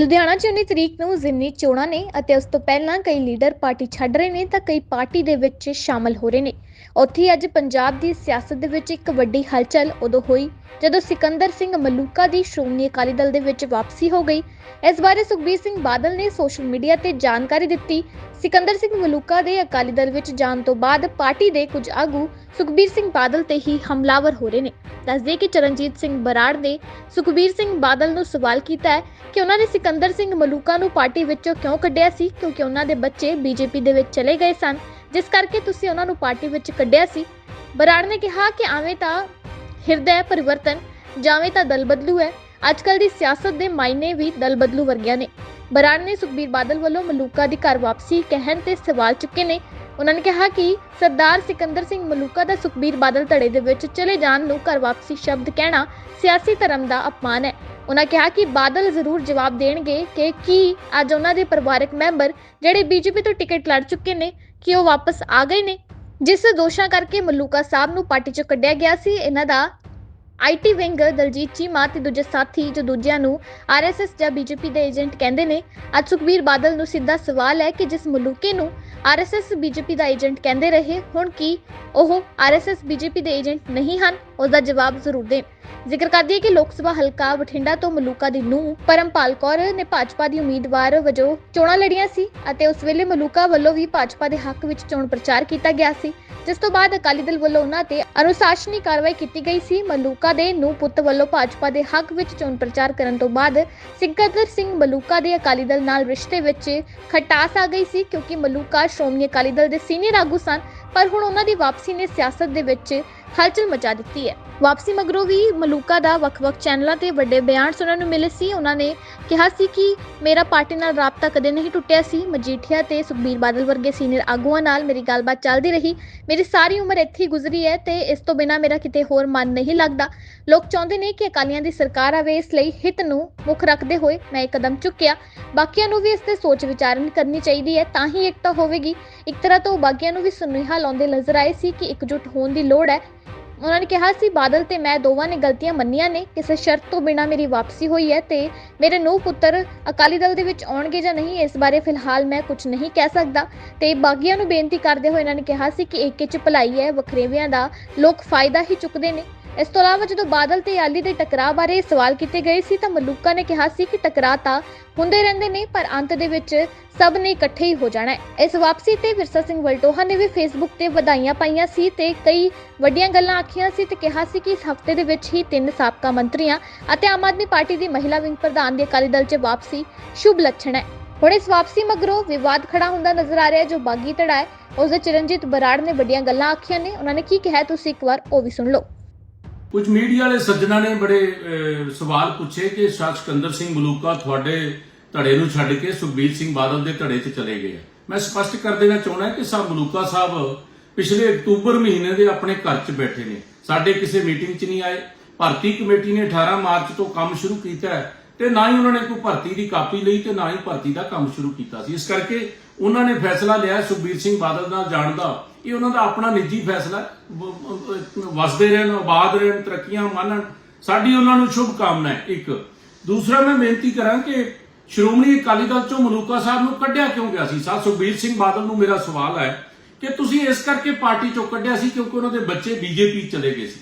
ਲੁਧਿਆਣਾ 'ਚ 19 ਤਰੀਕ ਨੂੰ ਜ਼ਿਮਨੀ ਚੋਣਾਂ ਨੇ ਅਤੇ ਉਸ ਤੋਂ ਪਹਿਲਾਂ ਕਈ ਲੀਡਰ ਪਾਰਟੀ ਛੱਡ ਰਹੇ ਨੇ ਤਾਂ ਕਈ ਪਾਰਟੀ ਦੇ ਵਿੱਚ ਸ਼ਾਮਲ ਹੋ ਰਹੇ ਨੇ। ਉੱਥੇ ਅੱਜ ਪੰਜਾਬ ਦੀ ਸਿਆਸਤ ਦੇ ਵਿੱਚ ਇੱਕ ਵੱਡੀ ਹਲਚਲ ਉਦੋਂ ਹੋਈ ਜਦੋਂ ਸਿਕੰਦਰ ਸਿੰਘ ਮਲੂਕਾ ਦੀ ਸ਼੍ਰੋਮਣੀ ਅਕਾਲੀ ਦਲ ਦੇ ਵਿੱਚ ਵਾਪਸੀ ਹੋ ਗਈ। ਇਸ ਬਾਰੇ ਸੁਖਬੀਰ ਸਿੰਘ ਬਾਦਲ ਨੇ ਸੋਸ਼ਲ ਮੀਡੀਆ ਤੇ ਜਾਣਕਾਰੀ ਦਿੱਤੀ। ਸਿਕੰਦਰ ਸਿੰਘ ਮਲੂਕਾ ਦੇ ਅਕਾਲੀ ਦਲ ਵਿੱਚ ਜਾਣ ਤੋਂ ਬਾਅਦ ਪਾਰਟੀ ਦੇ ਕੁਝ ਆਗੂ ਸੁਖਬੀਰ ਸਿੰਘ ਬਾਦਲ ਤੇ ਹੀ ਹਮਲਾਵਰ ਹੋ ਰਹੇ ਨੇ। ਦੱਸਦੇ ਕਿ ਚਰਨਜੀਤ ਸਿੰਘ ਬਰਾੜ ਨੇ ਸੁਖਬੀਰ ਸਿੰਘ ਬਾਦਲ ਨੂੰ ਸਵਾਲ ਕੀਤਾ ਹੈ ਕਿ ਉਹਨਾਂ ਨੇ ਸਿਕੰਦਰ ਸਿੰਘ ਮਲੂਕਾ ਨੂੰ ਪਾਰਟੀ ਵਿੱਚੋਂ ਕਿਉਂ ਕੱਢਿਆ ਸੀ? ਕਿਉਂਕਿ ਉਹਨਾਂ ਦੇ ਬੱਚੇ ਬੀਜੇਪੀ ਦੇ ਵਿੱਚ ਚਲੇ ਗਏ ਸਨ। ਜਿਸ ਕਰਕੇ ਤੁਸੀਂ ਉਹਨਾਂ ਨੂੰ ਪਾਰਟੀ ਵਿੱਚ ਕੱਢਿਆ ਸੀ। ਬਰਾੜ ਨੇ ਕਿਹਾ ਕਿ ਆਵੇਂ ਤਾਂ ਹਿਰਦਾ ਪਰਿਵਰਤਨ, ਜਾਵੇਂ ਤਾਂ ਦਲ ਬਦਲੂ ਹੈ। ਅੱਜਕੱਲ ਦੀ ਸਿਆਸਤ ਦੇ ਮਾਇਨੇ ਵੀ ਦਲ ਬਦਲੂ ਵਰਗਿਆਂ ਨੇ। ਬਰਾੜ ਨੇ ਸੁਖਬੀਰ ਬਾਦਲ ਵੱਲੋਂ ਮਲੂਕਾ ਦੀ ਘਰ ਵਾਪਸੀ ਕਹਿਣ ਤੇ ਸਵਾਲ ਚੁੱਕੇ ਨੇ। ਉਹਨਾਂ ਨੇ ਕਿਹਾ ਕਿ ਸਰਦਾਰ ਸਿਕੰਦਰ ਸਿੰਘ ਮਲੂਕਾ ਦਾ ਸੁਖਬੀਰ ਬਾਦਲ ਧੜੇ ਦੇ ਵਿੱਚ ਚਲੇ ਜਾਣ ਨੂੰ ਘਰ ਵਾਪਸੀ ਸ਼ਬਦ ਕਹਿਣਾ ਸਿਆਸੀ ਧਰਮ ਦਾ ਅਪਮਾਨ ਹੈ। ਉਹਨਾਂ ਕਿਹਾ ਕਿ ਬਾਦਲ ਜ਼ਰੂਰ ਜਵਾਬ ਦੇਣਗੇ ਕਿ ਕੀ ਅੱਜ ਉਹਨਾਂ ਦੇ ਪਰਿਵਾਰਕ ਮੈਂਬਰ ਜਿਹੜੇ ਬੀਜੇਪੀ ਤੋਂ ਟਿਕਟ ਲੜ ਚੁੱਕੇ ਨੇ, ਕਿ ਉਹ ਵਾਪਸ ਆ ਗਏ ਨੇ। ਜਿਸ ਦੋਸ਼ਾਂ ਕਰਕੇ ਮਲੂਕਾ ਸਾਹਿਬ ਨੂੰ ਪਾਰਟੀ ਚੋਂ ਕੱਢਿਆ ਗਿਆ ਸੀ, ਇਹਨਾਂ ਦਾ ਆਈਟੀ ਵਿੰਗ ਦਲਜੀਤ ਚੀਮਾ ਤੇ ਦੂਜੇ ਸਾਥੀ ਜੋ ਦੂਜਿਆਂ ਨੂੰ ਆਰਐਸਐਸ ਜਾਂ ਬੀਜੇਪੀ ਦੇ ਏਜੰਟ ਕਹਿੰਦੇ ਨੇ, ਅੱਜ ਸੁਖਬੀਰ ਬਾਦਲ ਨੂੰ ਸਿੱਧਾ ਸਵਾਲ ਹੈ ਕਿ ਜਿਸ ਮਲੂਕੇ ਨੂੰ ਆਰਐਸਐਸ ਬੀਜੇਪੀ ਦਾ ਏਜੰਟ ਕਹਿੰਦੇ ਰਹੇ, ਹੁਣ ਕੀ? ਉਹ, ਆਰਐਸਐਸ ਬੀਜੇਪੀ ਦੇ ਏਜੰਟ ਨਹੀਂ ਹਨ। ਉਸ ਦਾ ਜਵਾਬ ਜ਼ਰੂਰ ਦੇਣ। ਜ਼ਿਕਰ ਕਰਦੀ ਹੈ ਕਿ ਲੋਕ ਸਭਾ ਹਲਕਾ ਬਠਿੰਡਾ ਤੋਂ ਮਲੂਕਾ ਦੀ ਨੂੰ ਪਰਮਪਾਲ ਕੌਰ ਨੇ ਭਾਜਪਾ ਦੀ ਉਮੀਦਵਾਰ ਵਜੋਂ ਚੋਣਾਂ ਲੜੀਆਂ ਸੀ ਅਤੇ ਉਸ ਵੇਲੇ ਮਲੂਕਾ ਵੱਲੋਂ ਵੀ ਭਾਜਪਾ ਦੇ ਹੱਕ ਵਿੱਚ ਚੋਣ ਪ੍ਰਚਾਰ ਕੀਤਾ ਗਿਆ ਸੀ। ਜਿਸ ਤੋਂ ਬਾਅਦ ਅਕਾਲੀ ਦਲ ਵੱਲੋਂ ਉਹਨਾਂ ਤੇ ਅਨੁਸ਼ਾਸਨੀ ਕਾਰਵਾਈ ਕੀਤੀ ਗਈ ਸੀ। ਮਲੂਕਾ ਦੇ ਨੂੰ ਪੁੱਤ ਵੱਲੋਂ ਭਾਜਪਾ ਦੇ ਹੱਕ ਵਿੱਚ ਚੋਣ ਪ੍ਰਚਾਰ ਕਰਨ ਤੋਂ ਬਾਅਦ ਸਿਕੰਦਰ ਸਿੰਘ ਮਲੂਕਾ ਦੇ ਅਕਾਲੀ ਦਲ ਨਾਲ ਰਿਸ਼ਤੇ ਵਿੱਚ ਖਟਾਸ ਆ ਗਈ ਸੀ। ਕਿਉਂਕਿ ਮਲੂਕਾ ਸ਼੍ਰੋਮਣੀ ਅਕਾਲੀ ਦਲ ਦੇ ਸੀਨੀਅਰ ਆਗੂ ਸਨ, ਪਰ ਹੁਣ ਉਹਨਾਂ ਦੀ ਵਾਪਸੀ ਨੇ ਸਿਆਸਤ ਦੇ ਵਿੱਚ ਹਲਚਲ ਮਚਾ ਦਿੱਤੀ ਹੈ। ਵਾਪਸੀ ਮਗਰੋਂ ਵੀ ਮਲੂਕਾ ਦਾ ਵੱਖ-ਵੱਖ ਚੈਨਲਾਂ ਤੇ ਵੱਡੇ ਬਿਆਨ ਸੁਣਨ ਨੂੰ ਮਿਲੇ ਸੀ। ਉਹਨਾਂ ਨੇ ਕਿਹਾ ਸੀ ਕਿ ਮੇਰਾ ਪਾਰਟੀ ਨਾਲ ਰਾਬਤਾ ਕਦੇ ਨਹੀਂ ਟੁੱਟਿਆ ਸੀ। ਮਜੀਠੀਆ ਤੇ ਸੁਖਬੀਰ ਬਾਦਲ ਵਰਗੇ ਸੀਨੀਅਰ ਆਗੂਆਂ ਨਾਲ ਮੇਰੀ ਗੱਲਬਾਤ ਚੱਲਦੀ ਰਹੀ। ਮੇਰੀ ਸਾਰੀ ਉਮਰ ਇੱਥੇ ਹੀ ਗੁਜ਼ਰੀ ਹੈ ਤੇ ਇਸ ਤੋਂ ਬਿਨਾ ਮੇਰਾ ਕਿਤੇ ਹੋਰ ਮਨ ਨਹੀਂ ਲੱਗਦਾ। ਲੋਕ ਚਾਹੁੰਦੇ ਨੇ ਕਿ ਅਕਾਲੀਆਂ ਦੀ ਸਰਕਾਰ ਆਵੇ। ਇਸ ਲਈ ਹਿੱਤ ਨੂੰ ਮੁੱਖ ਰੱਖਦੇ ਹੋਏ ਮੈਂ ਇਹ ਕਦਮ ਚੁੱਕਿਆ। ਬਾਕੀਆਂ ਨੂੰ ਵੀ ਇਸ ਤੇ ਸੋਚ ਵਿਚਾਰਨ ਕਰਨੀ ਚਾਹੀਦੀ ਹੈ, ਤਾਂ ਹੀ ਇਕਤਾ ਹੋਵੇਗੀ। ਇੱਕ ਤਰ੍ਹਾਂ ਤੋਂ ਬਾਕੀਆਂ ਨੂੰ ਵੀ ਸੁਨੇਹਾ ਲਾਉਂਦੇ ਨਜ਼ਰ ਆਏ ਸੀ ਕਿ ਇਕਜੁੱਟ ਹੋਣ ਦੀ ਲੋੜ ਹੈ। ਉਹਨਾਂ ਨੇ ਕਿਹਾ ਸੀ, ਬਾਦਲ ਤੇ ਮੈਂ ਦੋਵਾਂ ਨੇ ਗਲਤੀਆਂ ਮੰਨੀਆਂ ਨੇ, ਕਿਸੇ ਸ਼ਰਤ ਤੋਂ ਬਿਨਾ ਮੇਰੀ ਵਾਪਸੀ ਹੋਈ ਹੈ ਤੇ ਮੇਰੇ ਨੂੰਹ ਪੁੱਤਰ ਅਕਾਲੀ ਦਲ ਦੇ ਵਿੱਚ ਆਉਣਗੇ ਜਾਂ ਨਹੀਂ, ਇਸ ਬਾਰੇ ਫਿਲਹਾਲ ਮੈਂ ਕੁਝ ਨਹੀਂ ਕਹਿ ਸਕਦਾ। ਤੇ ਬਾਗੀਆਂ ਨੂੰ ਬੇਨਤੀ ਕਰਦੇ ਹੋਏ ਇਹਨਾਂ ਨੇ ਕਿਹਾ ਸੀ ਕਿ ਏਕੇ ਚ ਭਲਾਈ ਹੈ, ਵਖਰੇਵਿਆਂ ਦਾ ਲੋਕ ਫਾਇਦਾ ਹੀ ਚੁੱਕਦੇ ਨੇ। ਇਸ ਤੋਂ ਇਲਾਵਾ ਜਦੋਂ ਬਾਦਲ ਤੇ ਆਲੀ ਦੇ ਟਕਰਾਅ ਬਾਰੇ ਸਵਾਲ ਕੀਤੇ ਗਏ ਸੀ ਤਾਂ ਮਲੂਕਾ ਨੇ ਕਿਹਾ ਸੀ ਕਿ ਟਕਰਾਅ ਤਾਂ ਹੁੰਦੇ ਰਹਿੰਦੇ ਨੇ, ਪਰ ਅੰਤ ਦੇ ਵਿੱਚ ਸਭ ਨੇ ਇਕੱਠੇ ਹੀ ਹੋ ਜਾਣਾ ਹੈ। ਇਸ ਵਾਪਸੀ ਤੇ ਵਿਰਸਾ ਸਿੰਘ ਵਲਟੋਹਾ ਨੇ ਵੀ ਫੇਸਬੁੱਕ ਤੇ ਵਧਾਈਆਂ ਪਾਈਆਂ ਸੀ ਤੇ ਕਈ ਵੱਡੀਆਂ ਗੱਲਾਂ ਆਖੀਆਂ ਸੀ ਤੇ ਕਿਹਾ ਸੀ ਕਿ ਇਸ ਹਫ਼ਤੇ ਦੇ ਵਿੱਚ ਹੀ ਤਿੰਨ ਸਾਬਕਾ ਮੰਤਰੀਆਂ ਅਤੇ ਆਮ ਆਦਮੀ ਪਾਰਟੀ ਦੀ ਮਹਿਲਾ ਵਿੰਗ ਪ੍ਰਧਾਨ ਦੀ ਅਕਾਲੀ ਦਲ 'ਚ ਵਾਪਸੀ ਸ਼ੁਭ ਲੱਛਣ ਹੈ। ਹੁਣ ਇਸ ਵਾਪਸੀ ਮਗਰੋਂ ਵਿਵਾਦ ਖੜਾ ਹੁੰਦਾ ਨਜ਼ਰ ਆ ਰਿਹਾ ਜੋ ਬਾਗੀ ਧੜਾ ਹੈ, ਉਸ ਦੇ ਚਰਨਜੀਤ ਬਰਾੜ ਨੇ ਵੱਡੀਆਂ ਗੱਲਾਂ ਆਖੀਆਂ ਨੇ। ਉਹਨਾਂ ਨੇ ਕੀ ਕਿਹਾ ਤੁਸੀਂ ਇੱਕ ਵਾਰ ਉਹ ਵੀ ਸੁਣ ਲਓ। ਕੁਝ ਮੀਡੀਆ ਵਾਲੇ ਸੱਜਣਾ ਨੇ ਬੜੇ ਸਵਾਲ ਪੁੱਛੇ ਕਿ ਸ਼ਾਹ ਸਿਕੰਦਰ ਸਿੰਘ ਮਲੂਕਾ ਤੁਹਾਡੇ ਧੜੇ ਨੂੰ ਛੱਡ ਕੇ ਸੁਖਬੀਰ ਸਿੰਘ ਬਾਦਲ ਦੇ ਧੜੇ 'ਚ ਚਲੇ ਗਏ ਮੈਂ ਸਪਸ਼ਟ ਕਰ ਦੇਣਾ ਚਾਹੁੰਦਾ ਕਿ ਸਾਹਿਬ ਮਲੂਕਾ ਸਾਹਿਬ ਪਿਛਲੇ ਅਕਤੂਬਰ ਮਹੀਨੇ ਦੇ ਆਪਣੇ ਘਰ 'ਚ ਬੈਠੇ ਨੇ। ਸਾਡੇ ਕਿਸੇ ਮੀਟਿੰਗ 'ਚ ਨਹੀਂ ਆਏ। ਭਰਤੀ ਕਮੇਟੀ ਨੇ 18 ਮਾਰਚ ਤੋਂ ਕੰਮ ਸ਼ੁਰੂ ਕੀਤਾ ਤੇ ਨਾ ਹੀ ਉਹਨਾਂ ਨੇ ਕੋਈ ਭਰਤੀ ਦੀ ਕਾਪੀ ਲਈ ਤੇ ਨਾ ਹੀ ਭਰਤੀ ਦਾ ਕੰਮ ਸ਼ੁਰੂ ਕੀਤਾ ਸੀ। ਇਸ ਕਰਕੇ ਉਹਨਾਂ ਨੇ ਫੈਸਲਾ ਲਿਆ ਸੁਖਬੀਰ ਸਿੰਘ ਬਾਦਲ ਨਾਲ ਜਾਣ ਦਾ। ਇਹ ਉਹਨਾਂ ਦਾ ਆਪਣਾ ਨਿੱਜੀ ਫੈਸਲਾ ਵਸਦੇ ਰਹਿਣ, ਆਬਾਦ ਰਹਿਣ, ਤਰੱਕੀਆਂ ਮੰਨਣ, ਸਾਡੀ ਉਹਨਾਂ ਨੂੰ ਸ਼ੁਭ ਕਾਮਨਾ ਹੈ ਇੱਕ। ਦੂਸਰਾ ਮੈਂ ਬੇਨਤੀ ਕਰਾਂ ਕਿ ਸ਼੍ਰੋਮਣੀ ਅਕਾਲੀ ਦਲ ਚੋਂ ਮਲੂਕਾ ਸਾਹਿਬ ਨੂੰ ਕੱਢਿਆ ਕਿਉਂ ਗਿਆ ਸੀ? ਸਾਹ ਸੁਖਬੀਰ ਸਿੰਘ ਬਾਦਲ ਨੂੰ ਮੇਰਾ ਸਵਾਲ ਹੈ ਕਿ ਤੁਸੀਂ ਇਸ ਕਰਕੇ ਪਾਰਟੀ ਚੋਂ ਕੱਢਿਆ ਸੀ ਕਿਉਂਕਿ ਉਹਨਾਂ ਦੇ ਬੱਚੇ ਬੀਜੇਪੀ ਚਲੇ ਗਏ ਸੀ।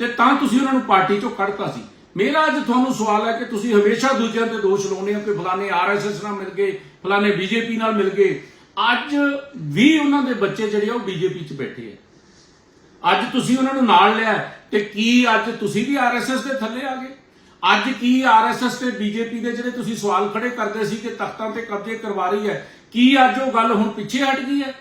ਤੇ ਤਾਂ ਤੁਸੀਂ ਉਹਨਾਂ ਨੂੰ ਪਾਰਟੀ ਚੋਂ ਕੱਢਤਾ ਸੀ। ਮੇਰਾ ਅੱਜ ਤੁਹਾਨੂੰ ਸਵਾਲ ਹੈ ਕਿ ਤੁਸੀਂ ਹਮੇਸ਼ਾ ਦੂਜਿਆਂ ਤੇ ਦੋਸ਼ ਲਾਉਂਦੇ ਹੋ ਕਿ ਫਲਾਣੇ ਆਰਐਸਐਸ ਨਾਲ ਮਿਲ ਗਏ, ਫਲਾਣੇ ਬੀਜੇਪੀ ਨਾਲ ਮਿਲ ਗਏ। ਅੱਜ ਵੀ ਉਹਨਾਂ ਦੇ ਬੱਚੇ ਜਿਹੜੇ ਆ ਉਹ ਬੀਜੇਪੀ 'ਚ ਬੈਠੇ ਆ। ਅੱਜ ਤੁਸੀਂ ਉਹਨਾਂ ਨੂੰ ਨਾਲ ਲਿਆ ਤੇ ਕੀ ਅੱਜ ਤੁਸੀਂ ਵੀ ਆਰਐਸਐਸ ਦੇ ਥੱਲੇ ਆ ਗਏ? ਅੱਜ ਕੀ ਆਰਐਸਐਸ ਤੇ ਬੀਜੇਪੀ ਦੇ ਜਿਹੜੇ ਤੁਸੀਂ ਸਵਾਲ ਖੜੇ ਕਰਦੇ ਸੀ ਕਿ ਤਖਤਾਂ ਤੇ ਕਬਜ਼ੇ ਕਰਵਾ ਰਹੀ ਹੈ, ਕੀ ਅੱਜ ਉਹ ਗੱਲ ਹੁਣ ਪਿੱਛੇ ਹਟ ਗਈ ਹੈ?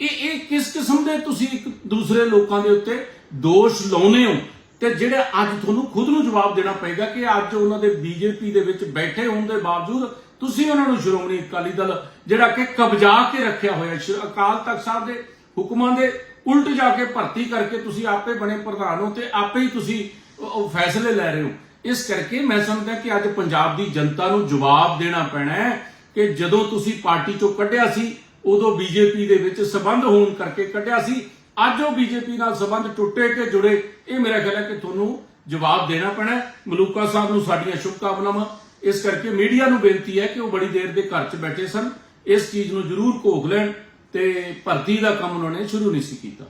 ਇਹ ਇਹ ਕਿਸ ਕਿਸਮ ਦੇ ਤੁਸੀਂ ਇੱਕ ਦੂਸਰੇ ਲੋਕਾਂ ਦੇ ਉੱਤੇ ਦੋਸ਼ ਲਾਉਨੇ ਹੋ? ਤੇ ਜਿਹੜੇ ਅੱਜ ਤੁਹਾਨੂੰ ਖੁਦ ਨੂੰ ਜਵਾਬ ਦੇਣਾ ਪਏਗਾ ਕਿ ਅੱਜ ਉਹਨਾਂ ਦੇ ਬੀਜੇਪੀ ਦੇ ਵਿੱਚ ਬੈਠੇ ਹੋਣ ਦੇ ਬਾਵਜੂਦ ਤੁਸੀਂ ਉਹਨਾਂ ਨੂੰ ਸ਼੍ਰੋਮਣੀ ਅਕਾਲੀ ਦਲ, ਜਿਹੜਾ ਕਿ ਕਬਜ਼ਾ ਕੇ ਰੱਖਿਆ ਹੋਇਆ ਅਕਾਲ ਤਖਤ ਸਾਹਿਬ ਦੇ ਹੁਕਮਾਂ ਦੇ ਉਲਟ ਜਾ ਕੇ ਭਰਤੀ ਕਰਕੇ ਤੁਸੀਂ ਆਪੇ ਬਣੇ ਪ੍ਰਧਾਨ ਹੋ ਤੇ ਆਪੇ ਹੀ ਤੁਸੀਂ ਉਹ ਫੈਸਲੇ ਲੈ ਰਹੇ ਹੋ। ਇਸ ਕਰਕੇ ਮੈਂ ਸਮਝਦਾ ਕਿ ਅੱਜ ਪੰਜਾਬ ਦੀ ਜਨਤਾ ਨੂੰ ਜਵਾਬ ਦੇਣਾ ਪੈਣਾ ਹੈ ਕਿ ਜਦੋਂ ਤੁਸੀਂ ਪਾਰਟੀ ਚੋਂ ਕੱਢਿਆ ਸੀ, ਉਦੋਂ ਬੀਜੇਪੀ ਦੇ ਵਿੱਚ ਸਬੰਧ ਹੋਣ ਕਰਕੇ ਕੱਢਿਆ ਸੀ ਅੱਜ ਉਹ ਬੀਜੇਪੀ ਨਾਲ ਸਬੰਧ ਟੁੱਟੇ ਕਿ ਜੁੜੇ, ਇਹ ਮੇਰਾ ਖਿਆਲ ਹੈ ਕਿ ਤੁਹਾਨੂੰ ਜਵਾਬ ਦੇਣਾ ਪੈਣਾ ਮਲੂਕਾ ਸਾਹਿਬ ਨੂੰ ਸਾਡੀਆਂ ਸ਼ੁਭਕਾਮਨਾਵਾਂ। ਇਸ ਕਰਕੇ ਮੀਡੀਆ ਨੂੰ ਬੇਨਤੀ ਹੈ ਕਿ ਉਹ ਬੜੀ ਦੇਰ ਦੇ ਘਰ 'ਚ ਬੈਠੇ ਸਨ। ਇਸ ਚੀਜ਼ ਨੂੰ ਜ਼ਰੂਰ ਘੋਖ ਲੈਣ ਤੇ ਭਰਤੀ ਦਾ ਕੰਮ ਉਹਨਾਂ ਨੇ ਸ਼ੁਰੂ ਨਹੀਂ ਸੀ ਕੀਤਾ।